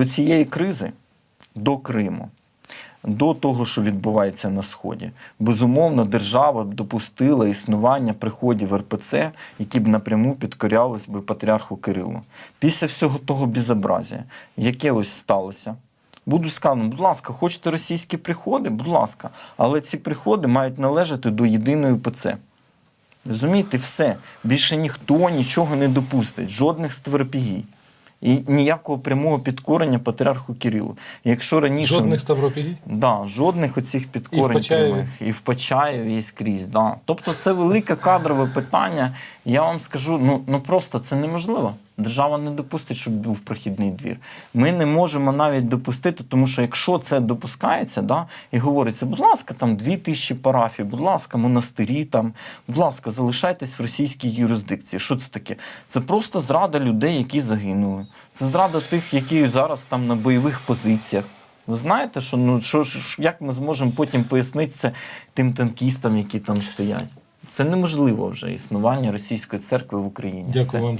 до цієї кризи, до Криму, до того, що відбувається на Сході, безумовно, держава б допустила існування приходів РПЦ, які б напряму підкорялись би патріарху Кирилу. Після всього того безобразія, яке ось сталося. Буду сказано, будь ласка, хочете російські приходи? Будь ласка, але ці приходи мають належати до єдиної ПЦ. Розумієте, все. Більше ніхто нічого не допустить, жодних стверпігій. І ніякого прямого підкорення патріарху Кирилу. Якщо раніше Жодних ставропігій? Да, жодних оцих підкорень І в прямих. і в Почаєві, і скрізь. Да. Тобто це велике кадрове питання. Я вам скажу, ну, ну просто це неможливо. Держава не допустить, щоб був прохідний двір. Ми не можемо навіть допустити, тому що якщо це допускається, да, і говориться, будь ласка, там дві тисячі парафій, будь ласка, монастирі, там, будь ласка, залишайтесь в російській юрисдикції. Що це таке? Це просто зрада людей, які загинули. Це зрада тих, які зараз там на бойових позиціях. Ви знаєте, що ну що, як ми зможемо потім пояснити це тим танкістам, які там стоять? Це неможливо вже існування російської церкви в Україні. Дякую вам.